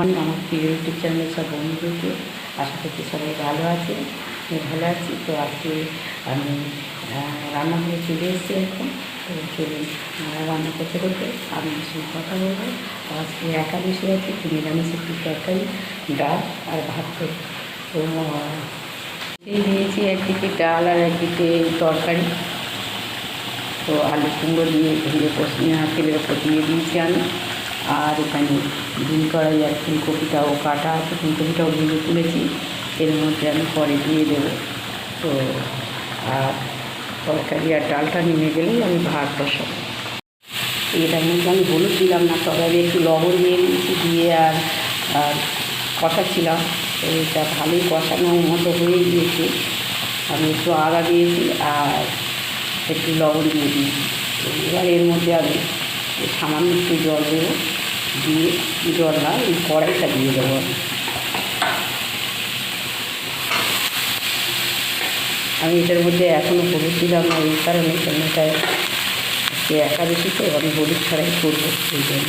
Morning আমার প্রিয় YouTube চ্যানেলের সব বন্ধুদেরকে আশা করছি সবাই ভালো আছে ভালো আছি। তো আজকে আমি রান্নাঘরে চলে এসেছি এখন। তো চলুন রান্না করতে করতে আমি সঙ্গে কথা বলব। আজকে একাদশী আছে তো নিরামিষ একটু তরকারি, ডাল আর ভাত তো এই দিয়েছি একদিকে ডাল আর একদিকে তরকারি। তো আলু কুমড়ো দিয়ে ভেজে কষিয়ে তেলের ওপর দিয়ে দিয়েছি আমি। আর এখানে ডিম কড়াই আর ফুলকপিটাও কাটা আছে, ফুলকপিটাও ভেজে তুলেছি। এর মধ্যে আমি পরে দিয়ে দেবো। তো, আর তরকারি আর ডালটা নেমে গেলেই আমি ভাত বসাবো। এটার মধ্যে আমি হলুদ দিলাম না, তবে আমি একটু লবণ দিয়ে দিয়েছি, দিয়ে আর আর কষাচ্ছিলাম। এটা ভালোই কষানোর মতো হয়ে গিয়েছে। আমি একটু আদা দিয়েছি আর একটু লবণ দিয়ে দিয়েছি। এবার এর মধ্যে আমি সামান্য একটু জল দেবো। দিয়ে জল না, এই কড়াইটা দিয়ে দেবো। আমি এটার মধ্যে এখনও হলুদ দিলাম না, এই কারণে কেন একাদশী, তো আমি হলুদ ছাড়াই করব সেই জন্য।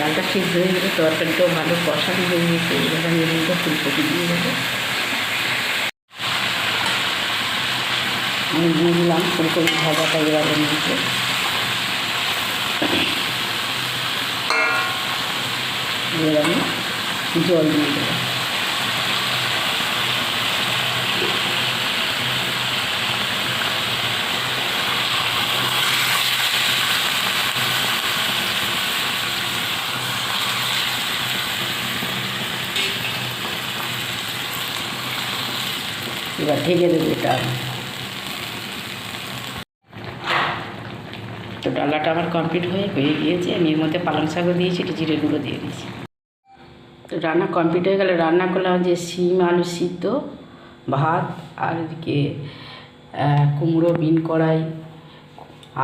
ডালটা ঠিক হয়ে গেলে তরকারিটাও ভালো কষানো হয়ে গেছে, এবার আমি এর মধ্যে ফুলকপি দিয়ে দেবো। আমি দিয়ে দিলাম ফুলকপি ভাজাটা এবার এর মধ্যে আমি জল দিয়ে দেবো। এবার ঢেকে দেবো এটা। তো ডালাটা আমার কমপ্লিট হয়ে হয়ে গিয়েছে, আমি এর মধ্যে পালং শাকও দিয়েছি, একটু জিরে গুঁড়ো দিয়ে দিয়েছি। তো রান্না কমপ্লিট হয়ে গেলে, রান্না করলাম যে শিম আলু সিদ্ধ, ভাত, আর এদিকে কুমড়ো, বিন কড়াই,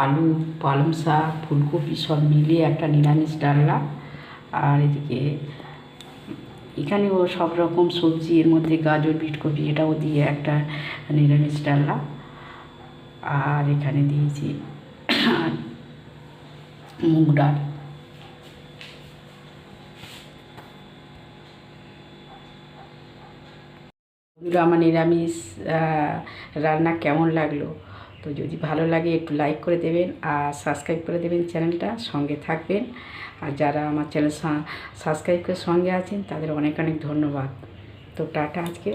আলু, পালং শাক, ফুলকপি সব মিলিয়ে একটা নিরামিষ ডালনা। আর এদিকে এখানেও সব রকম সবজি, এর মধ্যে গাজর, বিটকপি, এটাও দিয়ে একটা নিরামিষ ডালনা আর এখানে দিয়েছি মুগ ডাল। আমার নিরামিষ রান্না কেমন লাগল? তো যদি ভালো লাগে একটু লাইক করে দেবেন আর সাবস্ক্রাইব করে দেবেন চ্যানেলটা, সঙ্গে থাকবেন। আর যারা আমার চ্যানেল সাবস্ক্রাইব করে সঙ্গে আছেন, তাদের অনেক অনেক ধন্যবাদ। তো টাটা আজকে।